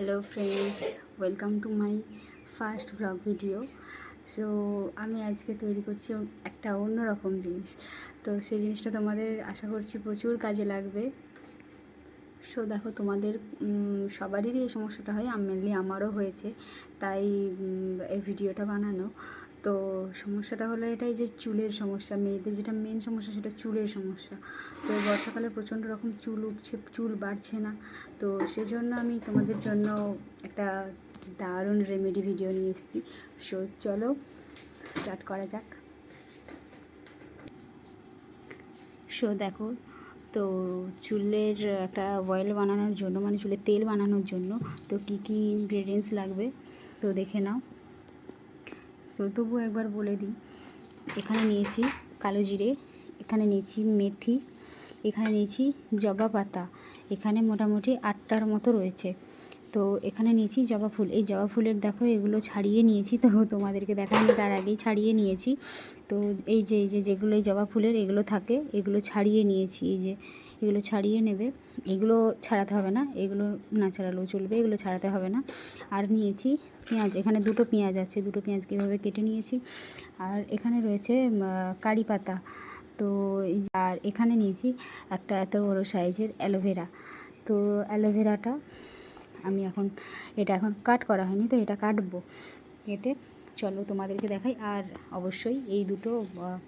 Hello friends welcome to my first blog video so আমি আজকে তৈরি করছি একটা অন্যরকম জিনিস। তো সেই জিনিসটা তোমাদের আশা করছি প্রচুর কাজে লাগবে। সো দেখো তোমাদের সবারই এই সমস্যাটা হয় মেনলি আমারও হয়েছে। তাই এই ভিডিওটা বানানো। তো সমস্যাটা হলো এটাই যে চুলের সমস্যা, মেয়েদের যেটা মেন সমস্যা সেটা চুলের সমস্যা। তো বর্ষাকালে প্রচণ্ড রকম চুল উঠছে, চুল বাড়ছে না। তো সেজন্য আমি তোমাদের জন্য একটা দারুণ রেমেডি ভিডিও নিয়ে এসেছি। সো চলো স্টার্ট করা যাক। সো দেখো, তো চুলের একটা অয়েল বানানোর জন্য মানে চুলের তেল বানানোর জন্য, তো কী কী ইনগ্রেডিয়েন্টস লাগবে? তো দেখে নাও। সো তবু একবার বলে দিই। এখানে নিয়েছি কালো জিরে, এখানে নিয়েছি মেথি, এখানে নিয়েছি জবা পাতা, এখানে মোটামুটি আটটার মতো রয়েছে। তো এখানে নিয়েছি জবা ফুল। এই জবা ফুলের দেখো, এগুলো ছাড়িয়ে নিয়েছি তো তোমাদেরকে দেখাইনি তার আগেই ছাড়িয়ে নিয়েছি। তো এই যে এই যে যেগুলো এই জবা ফুলের, এগুলো থাকে, এগুলো ছাড়িয়ে নিয়েছি। এই যে এগুলো ছাড়িয়ে নেবে। এগুলো ছাড়াতে হবে না, এগুলো না ছাড়ালেও চলবে, এগুলো ছাড়াতে হবে না। আর নিয়েছি পেঁয়াজ, এখানে দুটো পেঁয়াজ আছে, দুটো পেঁয়াজকে এভাবে কেটে নিয়েছি। আর এখানে রয়েছে কারি পাতা। তো আর এখানে নিয়েছি একটা এত বড় সাইজের অ্যালোভেরা। তো অ্যালোভেরাটা আমি এখন, এটা এখন কাট করা হয়নি, তো এটা কাটবো। কেটে চলো তোমাদেরকে দেখাই। আর অবশ্যই এই দুটো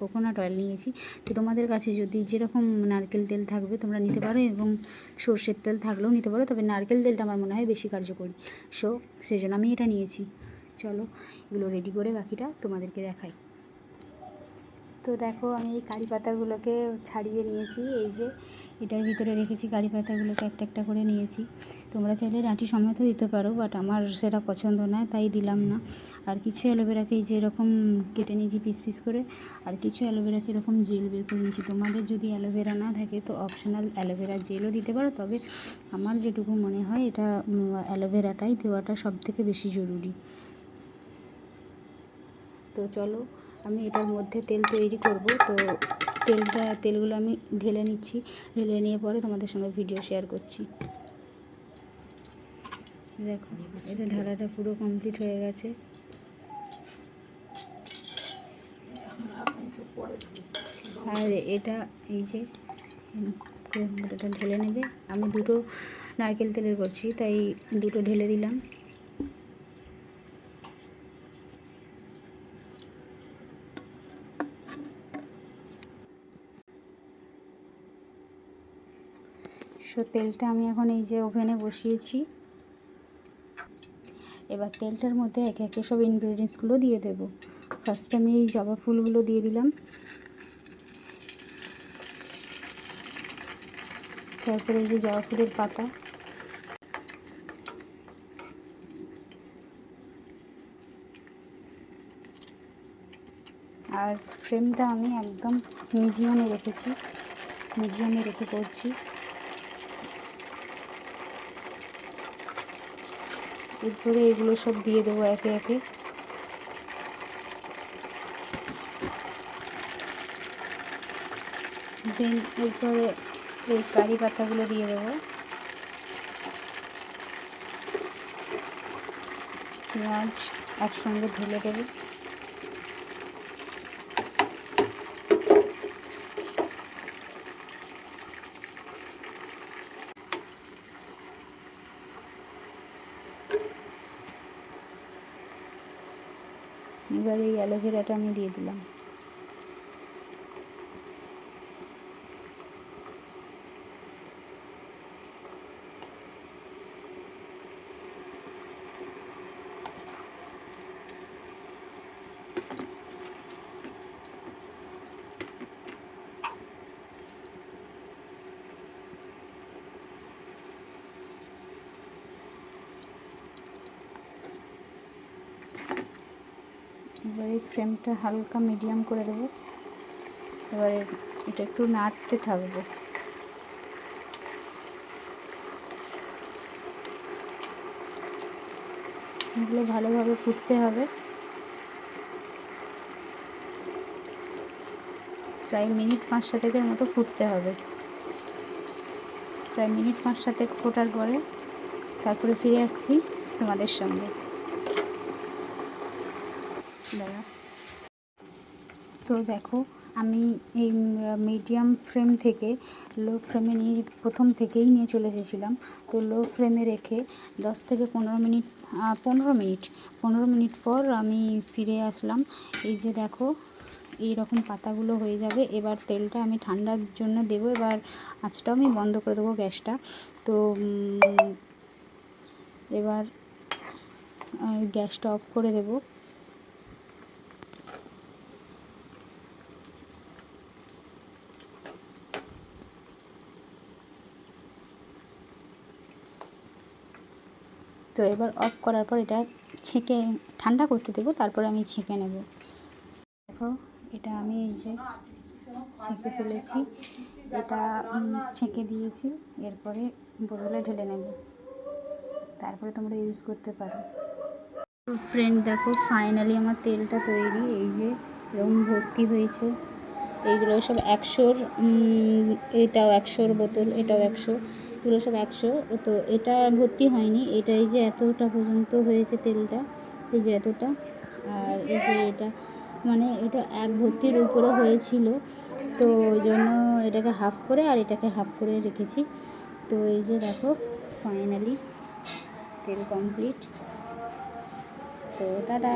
কোকোনাট অয়েল নিয়েছি। তো তোমাদের কাছে যদি যেরকম নারকেল তেল থাকবে তোমরা নিতে পারো এবং সর্ষের তেল থাকলেও নিতে পারো, তবে নারকেল তেলটা আমার মনে হয় বেশি কার্যকরী। সো সেই জন্য আমি এটা নিয়েছি। চলো, এগুলো রেডি করে বাকিটা তোমাদেরকে দেখাই। তো দেখো, আমি এই কারি পাতাগুলোকে ছাড়িয়ে নিয়েছি। এই যে, এটার ভিতরে রেখেছি কারি পাতাগুলোকে, একটা একটা করে নিয়েছি। তোমরা চাইলে ডাঁটি সমেত দিতে পারো বাট আমার সেটা পছন্দ না তাই দিলাম না। আর কিছু অ্যালোভেরাকে এই যে এরকম কেটে নিয়েছি পিস পিস করে, আর কিছু অ্যালোভেরাকে এরকম জেল বের করে নিয়েছি। তোমাদের যদি অ্যালোভেরা না থাকে, তো অপশনাল অ্যালোভেরা জেলও দিতে পারো, তবে আমার যেটুকু মনে হয়, এটা অ্যালোভেরাটাই দেওয়াটা সব থেকে বেশি জরুরি। তো চলো, আমি এটার মধ্যে তেল তৈরি করব। তো তেলটা, তেলগুলো আমি ঢেলে নিচ্ছি। ঢেলে নিয়ে পরে তোমাদের সঙ্গে ভিডিও শেয়ার করছি। দেখো এটা ঢালাটা পুরো কমপ্লিট হয়ে গেছে। আর এটা এই যে এটা ঢেলে নেবে। আমি দুটো নারকেল তেলের করছি তাই দুটো ঢেলে দিলাম। সো তেলটা আমি এখন এই যে ওভেনে বসিয়েছি। এবার তেলটার মধ্যে একে একে সব ইনগ্রেডিয়েন্টসগুলো দিয়ে দেবো। ফার্স্ট আমি এই জবা ফুলগুলো দিয়ে দিলাম। তারপরে এই যে জবা ফুলের পাতা। আর ফ্লেমটা আমি একদম মিডিয়ামে রেখেছি। মিডিয়ামে রেখে করছি। এরপরে এগুলো সব দিয়ে দেবো একে একে। দেন এরপরে এই কারি পাতাগুলো দিয়ে দেবো। পেঁয়াজ একসঙ্গে ঢেলে দেবো। এবার এই অ্যালোভেরাটা আমি দিয়ে দিলাম। এবার এই ফ্রেমটা হালকা মিডিয়াম করে দেবো। এবারে এটা একটু নাড়তে থাকব। এগুলো ভালোভাবে ফুটতে হবে। প্রায় মিনিট পাঁচ সাতেকের মতো ফুটতে হবে। প্রায় মিনিট পাঁচ সাতেক ফোটার পরে তারপরে ফিরে আসছি তোমাদের সঙ্গে। দাঁড়া সো দেখো, আমি এই মিডিয়াম ফ্রেম থেকে লো ফ্রেমে নিয়ে, প্রথম থেকেই নিয়ে চলে এসেছিলাম। তো লো ফ্রেমে রেখে দশ থেকে পনেরো মিনিট পনেরো মিনিট পনেরো মিনিট পর আমি ফিরে আসলাম। এই যে দেখো এই রকম পাতাগুলো হয়ে যাবে। এবার তেলটা আমি ঠান্ডার জন্য দেবো। এবার আঁচটাও আমি বন্ধ করে দেবো গ্যাসটা। তো এবার গ্যাসটা অফ করে দেবো। তো এবার অফ করার পর এটা ছেঁকে, ঠান্ডা করতে দেবো, তারপরে আমি ছেঁকে নেব। দেখো, এটা আমি এই যে ছেঁকে ফেলেছি, এটা ছেঁকে দিয়েছি, এরপরে বোতলে ঢেলে নেব। তারপরে তোমরা ইউজ করতে পারো। ফ্রেন্ড দেখো ফাইনালি আমার তেলটা তৈরি, এই যে রং ভর্তি হয়েছে। এইগুলো সব একশোর এটাও একশোর বোতল, এটাও একশো। এগুলো সব একশো। তো এটা ভর্তি হয়নি। এটা এই যে এতটা পর্যন্ত হয়েছে তেলটা, এই যে এতটা। আর এই যে এটা মানে এটা এক ভর্তির উপরে হয়েছিল। তো ওই জন্য এটাকে হাফ করে আর এটাকে হাফ করে রেখেছি। তো এই যে দেখো ফাইনালি তেল কমপ্লিট তো টাটা।